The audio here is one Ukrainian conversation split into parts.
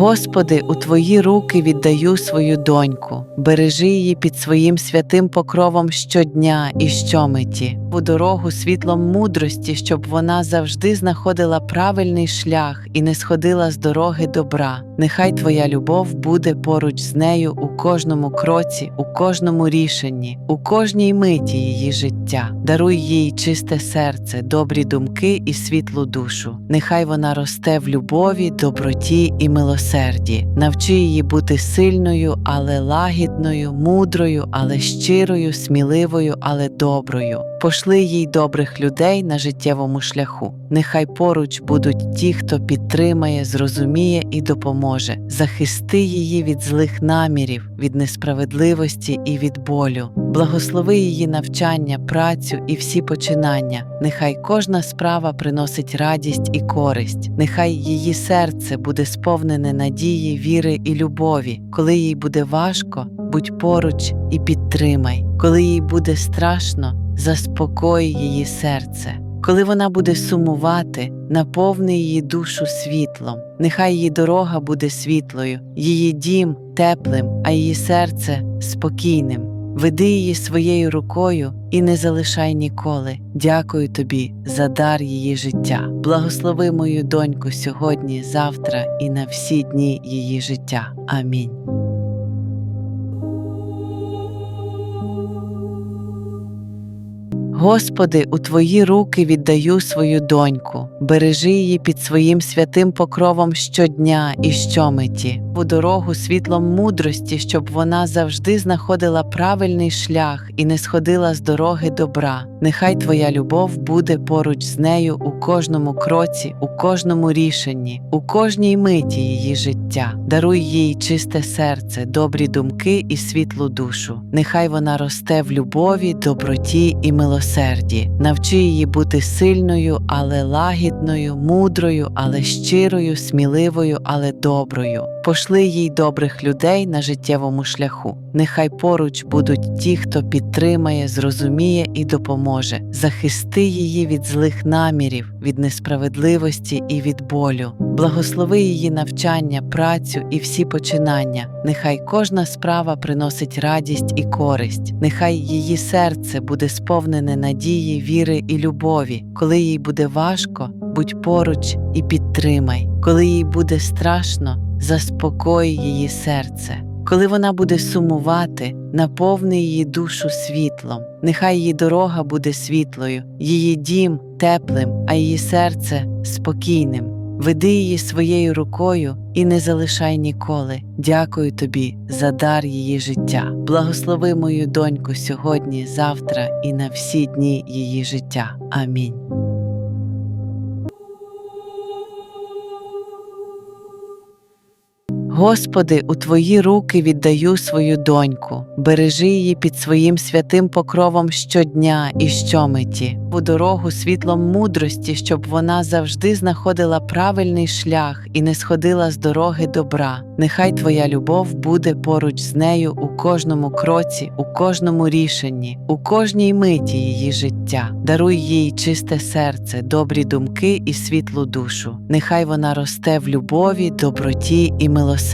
Господи, у Твої руки віддаю свою доньку, бережи її під своїм святим покровом щодня і щомиті, у дорогу світлом мудрості, щоб вона завжди знаходила правильний шлях і не сходила з дороги добра. Нехай Твоя любов буде поруч з нею у кожному кроці, у кожному рішенні, у кожній миті її життя. Даруй їй чисте серце, добрі думки і світлу душу. Нехай вона росте в любові, доброті і милосерді. Навчи її бути сильною, але лагідною, мудрою, але щирою, сміливою, але доброю. Пошли їй добрих людей на життєвому шляху. Нехай поруч будуть ті, хто підтримає, зрозуміє і допоможе. Захисти її від злих намірів, від несправедливості і від болю. Благослови її навчання, працю і всі починання. Нехай кожна справа приносить радість і користь. Нехай її серце буде сповнене надії, віри і любові. Коли їй буде важко, будь поруч і підтримай. Коли їй буде страшно, заспокой її серце. Коли вона буде сумувати, наповни її душу світлом. Нехай її дорога буде світлою, її дім теплим, а її серце спокійним. Веди її своєю рукою і не залишай ніколи. Дякую тобі за дар її життя. Благослови мою доньку сьогодні, завтра і на всі дні її життя. Амінь. Господи, у Твої руки віддаю свою доньку, бережи її під своїм святим покровом щодня і щомиті, у дорогу світлом мудрості, щоб вона завжди знаходила правильний шлях і не сходила з дороги добра. Нехай Твоя любов буде поруч з нею у кожному кроці, у кожному рішенні, у кожній миті її життя. Даруй їй чисте серце, добрі думки і світлу душу. Нехай вона росте в любові, доброті і милосерді. Навчи її бути сильною, але лагідною, мудрою, але щирою, сміливою, але доброю. Пошли їй добрих людей на життєвому шляху. Нехай поруч будуть ті, хто підтримає, зрозуміє і допоможе. Захисти її від злих намірів, від несправедливості і від болю. Благослови її навчання, працю і всі починання. Нехай кожна справа приносить радість і користь. Нехай її серце буде сповнене надії, віри і любові. Коли їй буде важко, будь поруч і підтримай. Коли їй буде страшно, заспокой її серце. Коли вона буде сумувати, наповни її душу світлом. Нехай її дорога буде світлою, її дім теплим, а її серце спокійним. Веди її своєю рукою і не залишай ніколи. Дякую тобі за дар її життя. Благослови мою доньку сьогодні, завтра і на всі дні її життя. Амінь. Господи, у Твої руки віддаю свою доньку, бережи її під своїм святим покровом щодня і щомиті, у дорогу світлом мудрості, щоб вона завжди знаходила правильний шлях і не сходила з дороги добра. Нехай Твоя любов буде поруч з нею у кожному кроці, у кожному рішенні, у кожній миті її життя. Даруй їй чисте серце, добрі думки і світлу душу. Нехай вона росте в любові, доброті і милосерді.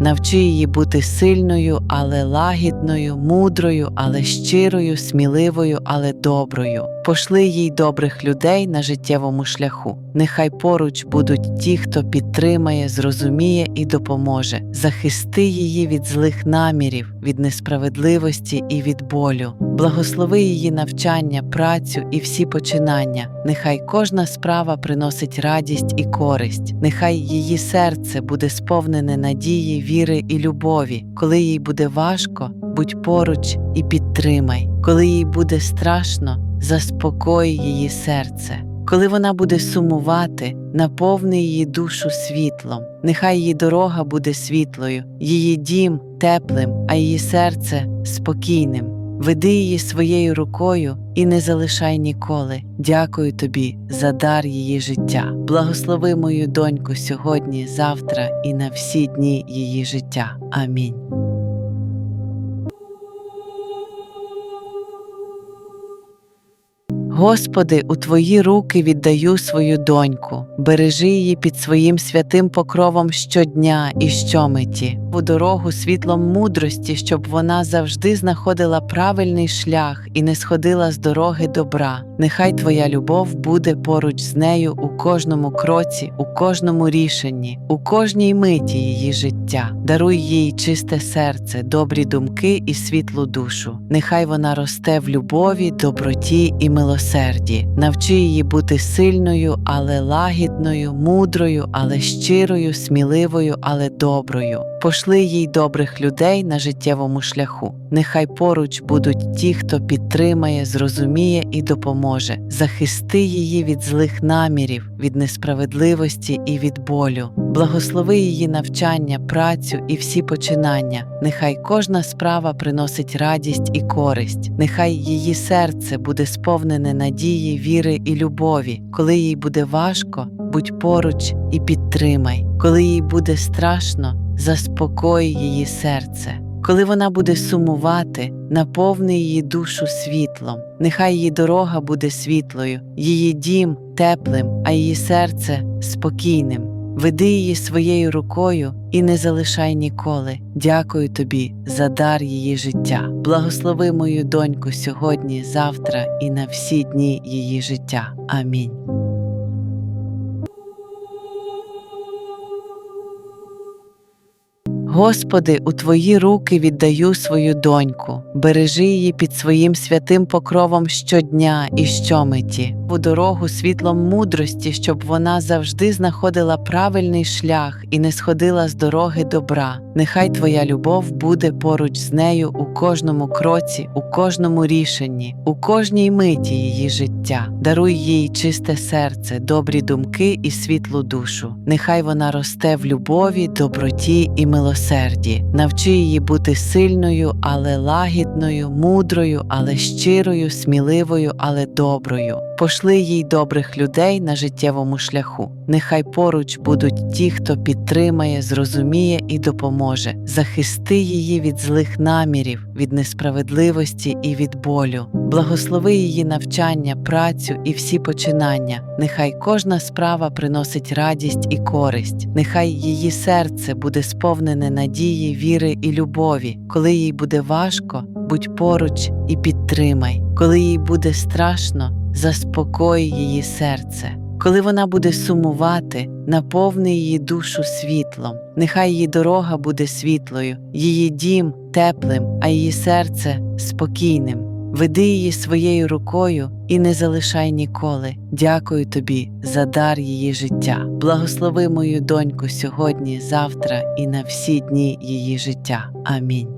Навчи її бути сильною, але лагідною, мудрою, але щирою, сміливою, але доброю. Пошли їй добрих людей на життєвому шляху. Нехай поруч будуть ті, хто підтримає, зрозуміє і допоможе. Захисти її від злих намірів, від несправедливості і від болю. Благослови її навчання, працю і всі починання. Нехай кожна справа приносить радість і користь. Нехай її серце буде сповнене надії, віри і любові. Коли їй буде важко, будь поруч і підтримай. Коли їй буде страшно, заспокой її серце. Коли вона буде сумувати, наповни її душу світлом. Нехай її дорога буде світлою, її дім теплим, а її серце спокійним. Веди її своєю рукою і не залишай ніколи. Дякую тобі за дар її життя. Благослови мою доньку сьогодні, завтра і на всі дні її життя. Амінь. Господи, у Твої руки віддаю свою доньку, бережи її під своїм святим покровом щодня і щомиті, у дорогу світлом мудрості, щоб вона завжди знаходила правильний шлях і не сходила з дороги добра. Нехай Твоя любов буде поруч з нею у кожному кроці, у кожному рішенні, у кожній миті її життя. Даруй їй чисте серце, добрі думки і світлу душу. Нехай вона росте в любові, доброті і милосерді. Навчи її бути сильною, але лагідною, мудрою, але щирою, сміливою, але доброю. Пошли їй добрих людей на життєвому шляху. Нехай поруч будуть ті, хто підтримає, зрозуміє і допоможе. Захисти її від злих намірів, від несправедливості і від болю. Благослови її навчання, працю і всі починання. Нехай кожна справа приносить радість і користь. Нехай її серце буде сповнене надії, віри і любові. Коли їй буде важко, будь поруч і підтримай. Коли їй буде страшно, заспокой її серце. Коли вона буде сумувати, наповни її душу світлом. Нехай її дорога буде світлою, її дім теплим, а її серце спокійним. Веди її своєю рукою і не залишай ніколи. Дякую тобі за дар її життя. Благослови мою доньку сьогодні, завтра і на всі дні її життя. Амінь. Господи, у Твої руки віддаю свою доньку, бережи її під своїм святим покровом щодня і щомиті, у дорогу світлом мудрості, щоб вона завжди знаходила правильний шлях і не сходила з дороги добра. Нехай Твоя любов буде поруч з нею у кожному кроці, у кожному рішенні, у кожній миті її життя. Даруй їй чисте серце, добрі думки і світлу душу. Нехай вона росте в любові, доброті і милосерді. Навчи її бути сильною, але лагідною, мудрою, але щирою, сміливою, але доброю. Пошли їй добрих людей на життєвому шляху. Нехай поруч будуть ті, хто підтримає, зрозуміє і допоможе. Захисти її від злих намірів, від несправедливості і від болю. Благослови її навчання, працю і всі починання. Нехай кожна справа приносить радість і користь. Нехай її серце буде сповнене надії, віри і любові. Коли їй буде важко, будь поруч і підтримай. Коли їй буде страшно, заспокой її серце. Коли вона буде сумувати, наповни її душу світлом. Нехай її дорога буде світлою, її дім теплим, а її серце спокійним. Веди її своєю рукою і не залишай ніколи. Дякую тобі за дар її життя. Благослови мою доньку сьогодні, завтра і на всі дні її життя. Амінь.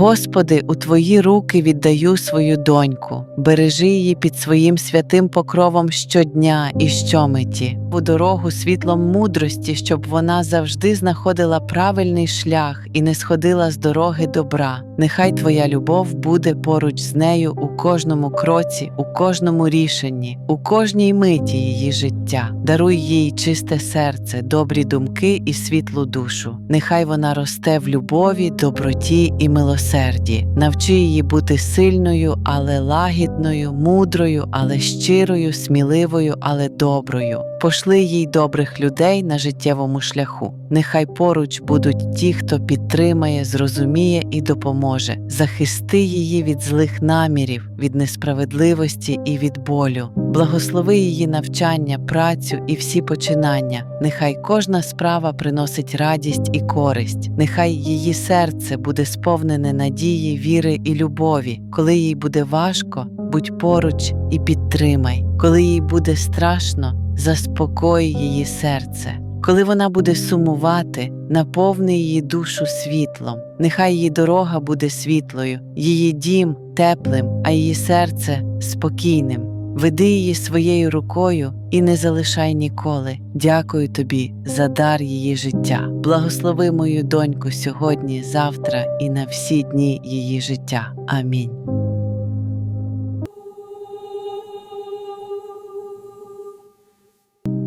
Господи, у Твої руки віддаю свою доньку, бережи її під своїм святим покровом щодня і щомиті, у дорогу світлом мудрості, щоб вона завжди знаходила правильний шлях і не сходила з дороги добра. Нехай Твоя любов буде поруч з нею у кожному кроці, у кожному рішенні, у кожній миті її життя. Даруй їй чисте серце, добрі думки і світлу душу. Нехай вона росте в любові, доброті і милосерді. Навчи її бути сильною, але лагідною, мудрою, але щирою, сміливою, але доброю. Пошли їй добрих людей на життєвому шляху. Нехай поруч будуть ті, хто підтримає, зрозуміє і допоможе. Захисти її від злих намірів, від несправедливості і від болю. Благослови її навчання, працю і всі починання. Нехай кожна справа приносить радість і користь. Нехай її серце буде сповнене надії, віри і любові. Коли їй буде важко, будь поруч і підтримай. Коли їй буде страшно, заспокой її серце. Коли вона буде сумувати, наповни її душу світлом. Нехай її дорога буде світлою, її дім теплим, а її серце спокійним. Веди її своєю рукою і не залишай ніколи. Дякую тобі за дар її життя. Благослови мою доньку сьогодні, завтра і на всі дні її життя. Амінь.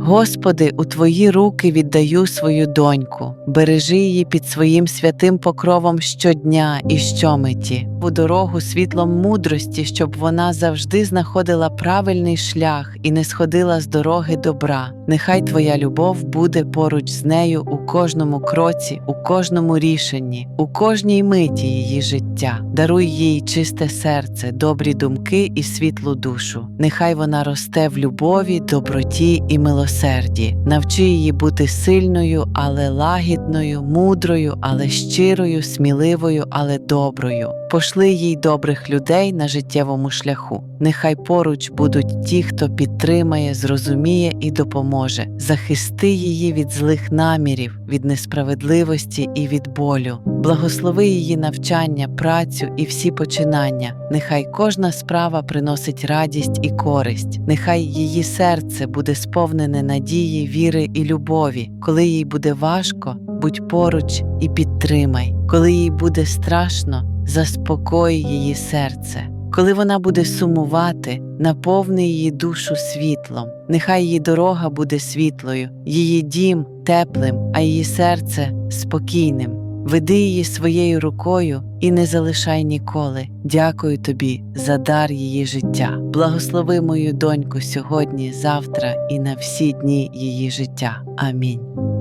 Господи, у Твої руки віддаю свою доньку, бережи її під своїм святим покровом щодня і щомиті, у дорогу світлом мудрості, щоб вона завжди знаходила правильний шлях і не сходила з дороги добра. Нехай Твоя любов буде поруч з нею у кожному кроці, у кожному рішенні, у кожній миті її життя. Даруй їй чисте серце, добрі думки і світлу душу. Нехай вона росте в любові, доброті і милосерді. Навчи її бути сильною, але лагідною, мудрою, але щирою, сміливою, але доброю. Пошли їй добрих людей на життєвому шляху. Нехай поруч будуть ті, хто підтримає, зрозуміє і допоможе. Захисти її від злих намірів, від несправедливості і від болю. Благослови її навчання, працю і всі починання. Нехай кожна справа приносить радість і користь. Нехай її серце буде сповнене надії, віри і любові. Коли їй буде важко, будь поруч і підтримай. Коли їй буде страшно, заспокой її серце. Коли вона буде сумувати, наповни її душу світлом. Нехай її дорога буде світлою, її дім теплим, а її серце спокійним. Веди її своєю рукою і не залишай ніколи. Дякую тобі за дар її життя. Благослови мою доньку сьогодні, завтра і на всі дні її життя. Амінь.